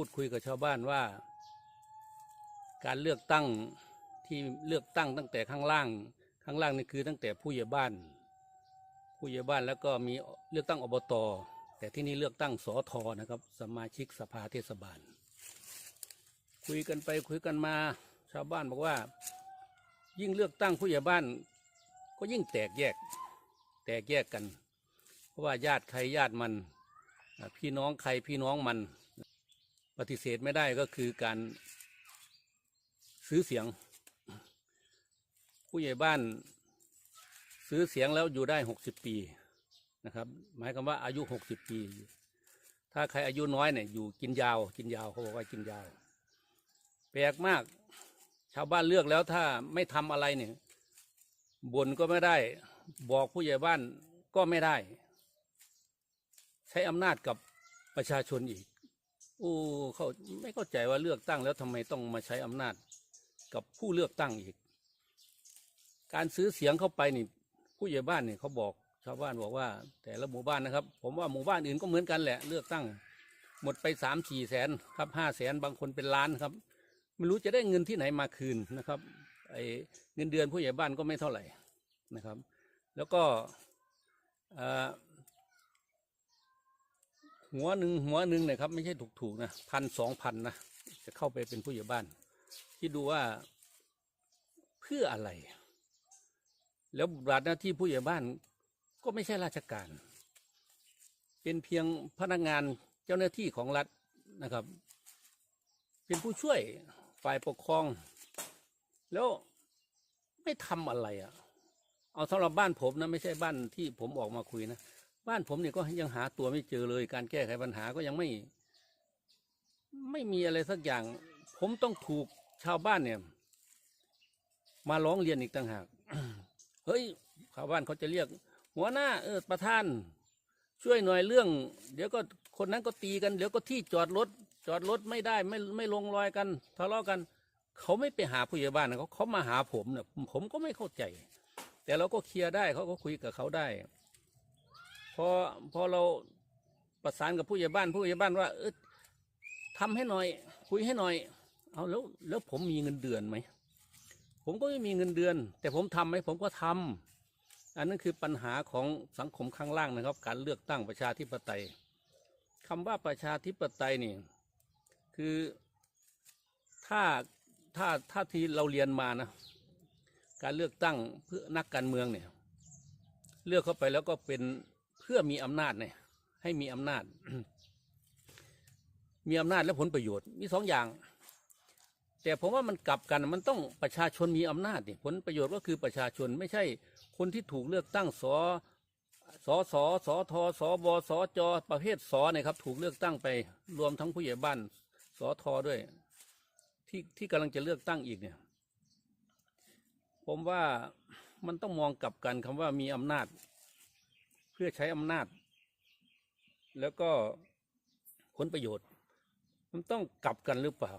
พูดคุยกับชาวบ้านว่า การเลือกตั้งที่เลือกตั้งตั้งแต่ข้างล่าง ข้างล่างนี่คือตั้งแต่ผู้ใหญ่บ้าน ผู้ใหญ่บ้านแล้วก็มีเลือกตั้งอบตแต่ที่นี่เลือกตั้งสอทอนะครับ สมาชิกสภาเทศบาล คุยกันไปคุยกันมาชาวบ้านบอกว่า ยิ่งเลือกตั้งผู้ใหญ่บ้าน ก็ยิ่งแตกแยก แตกแยกกัน เพราะว่าญาติใครญาติมัน พี่น้องใครพี่น้องมัน ปฏิเสธไม่ได้ก็คือการซื้อเสียง ผู้ใหญ่บ้านซื้อเสียงแล้วอยู่ได้หกสิบปีนะครับหมายความว่าอายุหกสิบปี ถ้าใครอายุน้อยเนี่ยอยู่กินยาว กินยาวเขาบอกว่ากินยาว แปลกมาก ชาวบ้านเลือกแล้วถ้าไม่ทำอะไรเนี่ยบ่นก็ไม่ได้ บอกผู้ใหญ่บ้านก็ไม่ได้ ใช้อำนาจกับประชาชนอีก โอ้เขาไม่เข้าใจว่าเลือกตั้งแล้วทำไมต้องมาใช้อำนาจกับผู้เลือกตั้งอีก การซื้อเสียงเข้าไปนี่ ผู้ใหญ่บ้านเนี่ยเขาบอกชาวบ้านบอกว่า แต่ละหมู่บ้านนะครับ ผมว่าหมู่บ้านอื่นก็เหมือนกันแหละ เลือกตั้ง หมดไปสามสี่แสนครับห้าแสนบางคนเป็นล้านครับ ไม่รู้จะได้เงินที่ไหนมาคืนนะครับไอ้เงินเดือนผู้ใหญ่บ้านก็ไม่เท่าไหร่นะครับ แล้วก็เอ่อ หัวหนึ่งหัวหนึ่งเนี่ยครับ ไม่ใช่ถูกๆนะพันสองพันนะจะเข้าไปเป็นผู้ใหญ่บ้านที่ดูว่าเพื่ออะไร แล้วบทหน้าที่ผู้ใหญ่บ้านก็ไม่ใช่ราชการ เป็นเพียงพนักงานเจ้าหน้าที่ของรัฐนะครับ เป็นผู้ช่วยฝ่ายปกครอง แล้วไม่ทำอะไรอะ เอาสำหรับบ้านผมนะ ไม่ใช่บ้านที่ผมออกมาคุยนะ บ้านผมเนี่ยก็ยังหาตัวไม่เจอเลย การแก้ไขปัญหาก็ยังไม่ ไม่มีอะไรสักอย่าง ผมต้องถูกชาวบ้านเนี่ย มาร้องเรียนอีกต่างหาก เฮ้ยชาวบ้านเขาจะเรียก หัวหน้าเออประธาน ช่วยหน่อยเรื่อง เดี๋ยวก็คนนั้นก็ตีกัน เดี๋ยวก็ที่จอดรถ จอดรถไม่ได้ไม่ไม่ลงรอยกันทะเลาะกัน เขาไม่ไปหาผู้ใหญ่บ้านนะเขาเขามาหาผมเนี่ยผมก็ไม่เข้าใจ แต่เราก็เคลียร์ได้เขาก็คุยกับเขาได้ พอพอเราประสานกับผู้ใหญ่บ้านผู้ใหญ่บ้านว่า เออทำให้หน่อย คุยให้หน่อย เอาแล้วแล้วผมมีเงินเดือนไหมผมก็ไม่มีเงินเดือน แต่ผมทำไหมผมก็ทำอันนั้นคือปัญหาของสังคมข้างล่างนะครับ การเลือกตั้งประชาธิปไตยคำว่าประชาธิปไตยนี่คือถ้าถ้าถ้าที่เราเรียนมานะการเลือกตั้งเพื่อนักการเมืองเนี่ย เลือกเข้าไปแล้วก็เป็น พื่อมีอำนาจเนี่ยให้มีอำนาจ มีอำนาจและผลประโยชน์มีสองอย่าง แต่ผมว่ามันกลับกันมันต้องประชาชนมีอำนาจนี่ผลประโยชน์ก็คือประชาชนไม่ใช่คนที่ถูกเลือกตั้งสอสอสสทอสบสจประเภทสเนี่ยครับถูกเลือกตั้งไปรวมทั้งผู้ใหญ่บ้านสอทอด้วย ที่ที่กำลังจะเลือกตั้งอีกเนี่ย ผมว่ามันต้องมองกลับกันคำว่ามีอำนาจ เพื่อใช้อำนาจ แล้วก็ผลประโยชน์ มันต้องกลับกันหรือเปล่า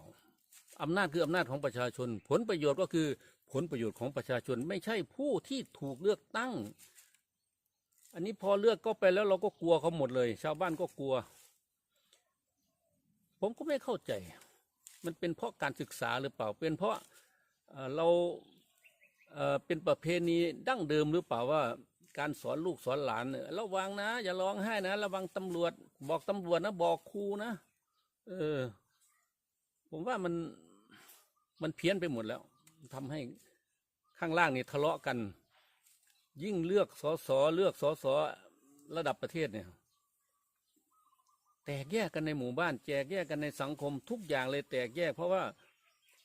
อำนาจคืออำนาจของประชาชน ผลประโยชน์ก็คือผลประโยชน์ของประชาชน ไม่ใช่ผู้ที่ถูกเลือกตั้ง อันนี้พอเลือกก็ไปแล้วเราก็กลัวเขาหมดเลย ชาวบ้านก็กลัว ผมก็ไม่เข้าใจ มันเป็นเพราะการศึกษาหรือเปล่า เป็นเพราะเราเป็นประเพณีดั้งเดิมหรือเปล่าว่า การสอนลูกสอนหลานเนี่ยระวังนะ อย่าร้องไห้นะ ระวังตำรวจ บอกตำรวจนะ บอกครูนะเออ ผมว่ามันมันเพี้ยนไปหมดแล้วทำให้ข้างล่างนี่ทะเลาะกัน ยิ่งเลือกสอสอเลือกสอสอระดับประเทศเนี่ย แตกแยกกันในหมู่บ้านแตกแยกกันในสังคมทุกอย่างเลยแตกแยก เพราะว่า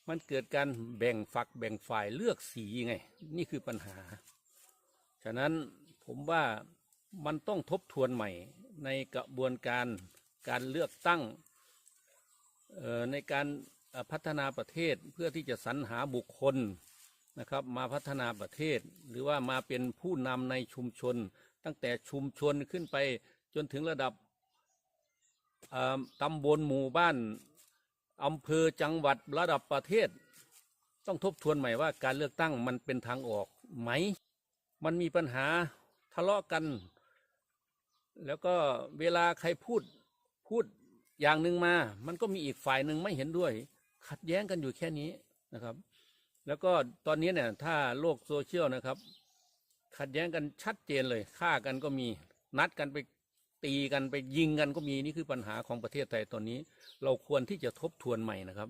มันเกิดการแบ่งฝักแบ่งฝ่ายเลือกสีไง นี่คือปัญหา ฉะนั้นผมว่ามันต้องทบทวนใหม่ในกระบวนการการเลือกตั้งในการพัฒนาประเทศเพื่อที่จะสรรหาบุคคลนะครับมาพัฒนาประเทศ หรือว่ามาเป็นผู้นำในชุมชน ตั้งแต่ชุมชนขึ้นไปจนถึงระดับตำบลหมู่บ้านอำเภอจังหวัดระดับประเทศ ต้องทบทวนใหม่ว่าการเลือกตั้งมันเป็นทางออกไหม มันมีปัญหาทะเลาะกัน แล้วก็เวลาใครพูดพูดอย่างหนึ่งมา มันก็มีอีกฝ่ายหนึ่งไม่เห็นด้วย ขัดแย้งกันอยู่แค่นี้นะครับ แล้วก็ตอนนี้เนี่ยถ้าโลกโซเชียลนะครับ ขัดแย้งกันชัดเจนเลยฆ่ากันก็มีนัดกันไปตีกันไปยิงกันก็มีนี่คือปัญหาของประเทศไทยตอนนี้ เราควรที่จะทบทวนใหม่นะครับ